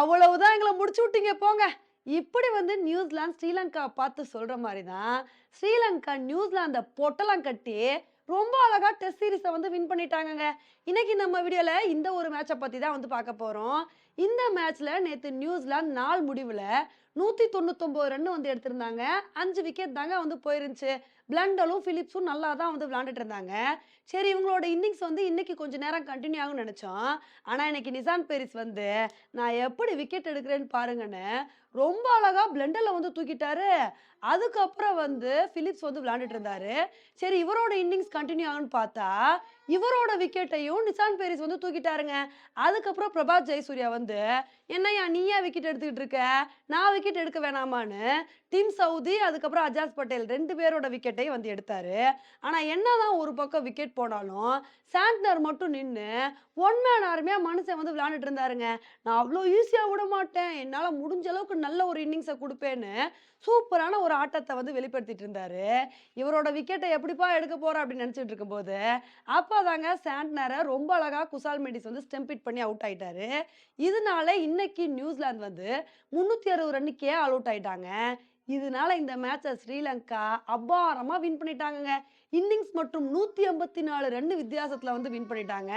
அவ்வளவுதான் எங்களை முடிச்சு விட்டீங்க போங்க. இப்படி வந்து நியூசிலாந்து ஸ்ரீலங்கா பார்த்து சொல்ற மாதிரி தான், ஸ்ரீலங்கா நியூசிலாந்த பொட்டலாம் கட்டி, ரொம்ப அழகா டெஸ்ட் சீரீஸை வந்து வின் பண்ணிட்டாங்கங்க. இன்னைக்கு நம்ம வீடியோல இந்த ஒரு மேட்சை பத்தி தான் வந்து பார்க்க போறோம். இந்த மேட்ச்ல நேற்று நியூசிலாந்து நாள் முடிவில் நூற்றி தொண்ணூத்தொம்பது ரன் வந்து எடுத்திருந்தாங்க. அஞ்சு விக்கெட் தாங்க வந்து போயிருந்துச்சு. பிளண்டலும், ஃபிலிப்ஸும் நல்லா தான் வந்து விளாண்டுட்டு இருந்தாங்க. சரி இவங்களோட இன்னிங்ஸ் வந்து இன்னைக்கு கொஞ்ச நேரம் கண்டினியூ ஆகும்னு நினச்சோம் ஆனால் இன்னைக்கு நிசான் பேரிஸ் வந்து, நான் எப்படி விக்கெட் எடுக்கிறேன்னு பாருங்கன்னு, ரொம்ப அழகாக பிளண்டர்ல வந்து தூக்கிட்டாரு. அதுக்கப்புறம் வந்து ஃபிலிப்ஸ் வந்து விளாண்டுட்டு இருந்தாரு. சரி இவரோட இன்னிங்ஸ் கண்டினியூ ஆகும்னு பார்த்தா, இவரோட விக்கெட்டையும் நிசான் பேரிஸ் வந்து தூக்கிட்டாருங்க. அதுக்கப்புறம் பிரபாத் ஜெயசூர்யா வந்து, "என்னய்யா நீ ஏன் விக்கெட் எடுத்துக்கிட்டு இருக்க? நான் விக்கெட் எடுக்க வேணாமான்னு" டிம் சவுதி, அதுக்கப்புறம் அஜாஸ் பட்டேல் ரெண்டு பேரோட விக்கெட்டையும் வந்து எடுத்தாரு. ஆனால் என்னதான் ஒரு பக்கம் விக்கெட் போனாலும், சாண்ட்னர் மட்டும் நின்று ஒன் மேன் மனுஷன் வந்து விளையாண்டுட்டு இருந்தாருங்க. நான் அவ்வளோ ஈஸியாக விட மாட்டேன் என்னால் முடிஞ்ச அளவுக்கு நல்ல ஒரு இன்னிங்ஸை கொடுப்பேன்னு சூப்பரான ஒரு ஆட்டத்தை வந்து வெளிப்படுத்திட்டு இருந்தாரு. இவரோட விக்கெட்டை எப்படிப்பா எடுக்க போறோம் அப்படின்னு நினச்சிட்டு இருக்கும்போது, அப்பதாங்க சாண்ட்னரை ரொம்ப அழகாக குசால் மெடிஸ் வந்து ஸ்டெம்பிட் பண்ணி அவுட் ஆயிட்டாரு. இதனால இன்னும் இன்னைக்கு நியூசிலாந்து வந்து 360 ரன்னுக்கே ஆல் அவுட் ஆயிட்டாங்க. இதனால இந்த மேட்சை ஸ்ரீலங்கா அபாரமாக வின் பண்ணிட்டாங்கங்க. இன்னிங்ஸ் மற்றும் 184 ரன் வித்தியாசத்தில் வந்து வின் பண்ணிட்டாங்க.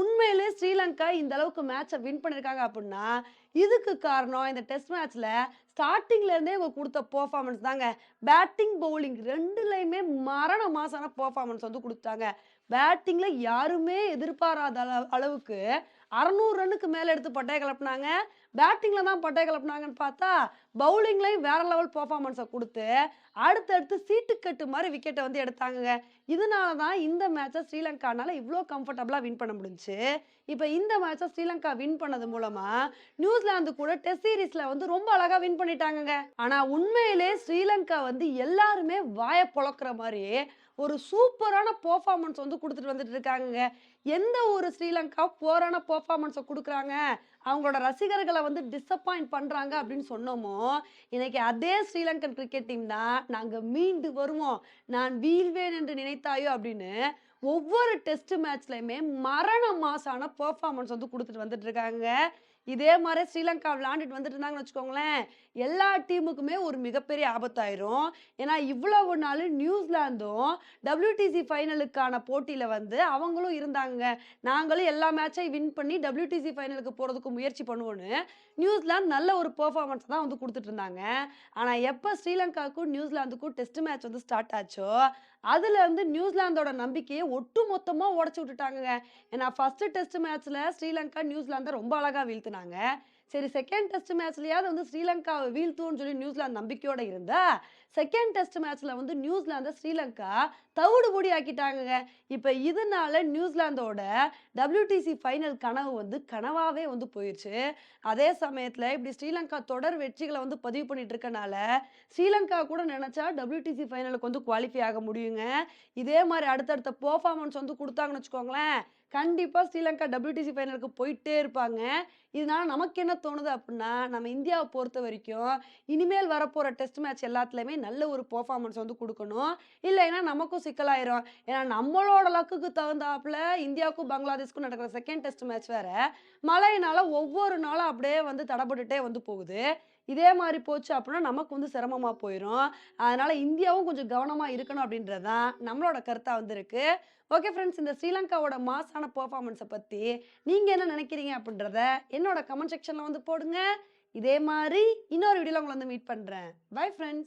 உண்மையிலே ஸ்ரீலங்கா இந்த அளவுக்கு மேட்சை வின் பண்ணியிருக்காங்க அப்படின்னா இதுக்கு காரணம் இந்த டெஸ்ட் மேட்ச்சில் ஸ்டார்டிங்லேருந்தே இவங்க கொடுத்த பர்ஃபார்மன்ஸ் தாங்க. பேட்டிங், பவுலிங் ரெண்டுலையுமே மரண மாசான பர்ஃபார்மன்ஸ் வந்து கொடுத்தாங்க பேட்டிங்கில் யாருமே எதிர்பாராத அளவுக்கு 600 ரன்னுக்கு மேலே எடுத்து பட்டையை கிளப்பினாங்க பேட்டிங்கில் தான் பட்டை கெளப்புனாங்கன்னு பார்த்தா, பவுலிங்லையும் வேற லெவல் பர்ஃபார்மன்ஸை கொடுத்து அடுத்தடுத்து சீட்டுக்கட்டு மாதிரி விக்கெட்டை வந்து எடுத்தாங்க இதனால தான் இந்த மேட்சை ஸ்ரீலங்கானால இவ்வளோ கம்ஃபர்டபுளாக வின் பண்ண முடிஞ்சுச்சு. இப்போ இந்த மேட்சை ஸ்ரீலங்கா வின் பண்ணது மூலமாக நியூசிலாந்து கூட டெஸ்ட் சீரீஸில் வந்து ரொம்ப அழகாக வின் பண்ணிட்டாங்க ஆனால் உண்மையிலே ஸ்ரீலங்கா வந்து எல்லாருமே வாய பொழக்கிற மாதிரி ஒரு சூப்பரான பர்ஃபார்மன்ஸ் வந்து கொடுத்துட்டு வந்துட்டு இருக்காங்க எந்த ஒரு ஸ்ரீலங்கா போரான பர்ஃபார்மன்ஸை கொடுக்குறாங்க? அவங்களோட ரசிகர்களை வந்து டிசப்பாயிண்ட் பண்ணுறாங்க அப்படின்னு சொன்னோமோ, இன்னைக்கு அதே ஸ்ரீலங்கன் கிரிக்கெட் டீம் தான், நாங்கள் மீண்டு வருவோம். நான் வீழ்வேன் என்று நினைத்தாயோ" அப்படின்னு ஒவ்வொரு டெஸ்ட் மேட்ச்லையுமே மரண மாசான பெர்ஃபார்மன்ஸ் வந்து கொடுத்துட்டு வந்துட்டு இருக்காங்க இதே மாதிரி ஸ்ரீலங்கா விளையாண்டுட்டு வந்துட்டு இருந்தாங்கன்னு வச்சுக்கோங்களேன், எல்லா டீமுக்குமே ஒரு மிகப்பெரிய ஆபத்தாயிரும். ஏன்னா இவ்வளவு நாள் நியூசிலாந்தும் டபிள்யூடிசி ஃபைனலுக்கான போட்டியில் வந்து அவங்களும் இருந்தாங்கங்க. நாங்களும் எல்லா மேட்சையும் வின் பண்ணி டபிள்யூடிசி ஃபைனலுக்கு போகிறதுக்கு முயற்சி பண்ணுவோன்னு நியூசிலாந்து நல்ல ஒரு பெர்ஃபார்மன்ஸ் தான் வந்து கொடுத்துட்டு இருந்தாங்க. ஆனால் எப்போ ஸ்ரீலங்காவுக்கும், நியூசிலாந்துக்கும் டெஸ்ட் மேட்ச் வந்து ஸ்டார்ட் ஆச்சோ, அதுலேருந்து நியூசிலாந்தோட நம்பிக்கையை ஒட்டு மொத்தமாக உடச்சி விட்டுட்டாங்கங்க. ஏன்னா ஃபஸ்ட்டு டெஸ்ட் மேட்ச்சில் ஸ்ரீலங்கா நியூசிலாந்தை ரொம்ப அழகாக வீழ்த்தினாங்க சரி செகண்ட் டெஸ்ட் மேட்ச்லயாவது வந்து ஸ்ரீலங்காவை வீழ்த்துவோம்னு சொல்லி நியூசிலாந்து நம்பிக்கையோட இருந்தா, செகண்ட் டெஸ்ட் மேட்ச்ல வந்து நியூசிலாந்த ஸ்ரீலங்கா தவிடு பொடி ஆக்கிட்டாங்கங்க. இப்ப இதனால நியூசிலாந்தோட டபிள்யூடிசி ஃபைனல் கனவு வந்து கனவாவே வந்து போயிருச்சு. அதே சமயத்துல இப்படி ஸ்ரீலங்கா தொடர் வெற்றிகளை வந்து பதிவு பண்ணிட்டு இருக்கனால, ஸ்ரீலங்கா கூட நினைச்சா டபிள்யூடிசி ஃபைனலுக்கு வந்து குவாலிஃபை ஆக முடியுங்க. இதே மாதிரி அடுத்தடுத்த பெர்ஃபார்மன்ஸ் வந்து கொடுத்தாங்கன்னு வச்சுக்கோங்களேன், கண்டிப்பாக ஸ்ரீலங்கா டபிள்யூடிசி ஃபைனலுக்கு போயிட்டே இருப்பாங்க. இதனால் நமக்கு என்ன தோணுது அப்படின்னா நம்ம இந்தியாவை பொறுத்த வரைக்கும் இனிமேல் வரப்போகிற டெஸ்ட் மேட்ச் எல்லாத்துலேயுமே நல்ல ஒரு பர்ஃபார்மன்ஸ் வந்து கொடுக்கணும் இல்லைன்னா நமக்கும் சிக்கலாயிரும். ஏன்னா நம்மளோட லக்குக்கு தகுந்தாப்புல இந்தியாவுக்கும், பங்களாதேஷ்க்கும் நடக்கிற செகண்ட் டெஸ்ட் மேட்ச் வேற, மழையினால ஒவ்வொரு நாளும் அப்படியே வந்து தடப்பட்டுட்டே வந்து போகுது. இதே மாதிரி போச்சு அப்படின்னா நமக்கு வந்து சிரமமாக போயிடும் அதனால் இந்தியாவும் கொஞ்சம் கவனமாக இருக்கணும் அப்படின்றது தான் நம்மளோட கருத்தாக வந்திருக்கு. ஓகே ஃப்ரெண்ட்ஸ் இந்த ஸ்ரீலங்காவோட மாஸான பர்ஃபார்மன்ஸை பற்றி நீங்கள் என்ன நினைக்கிறீங்க அப்படின்றத என்னோட கமெண்ட் செக்ஷனில் வந்து போடுங்க. இதே மாதிரி இன்னொரு வீடியோவில் உங்களை வந்து மீட் பண்ணுறேன் பை ஃப்ரெண்ட்ஸ்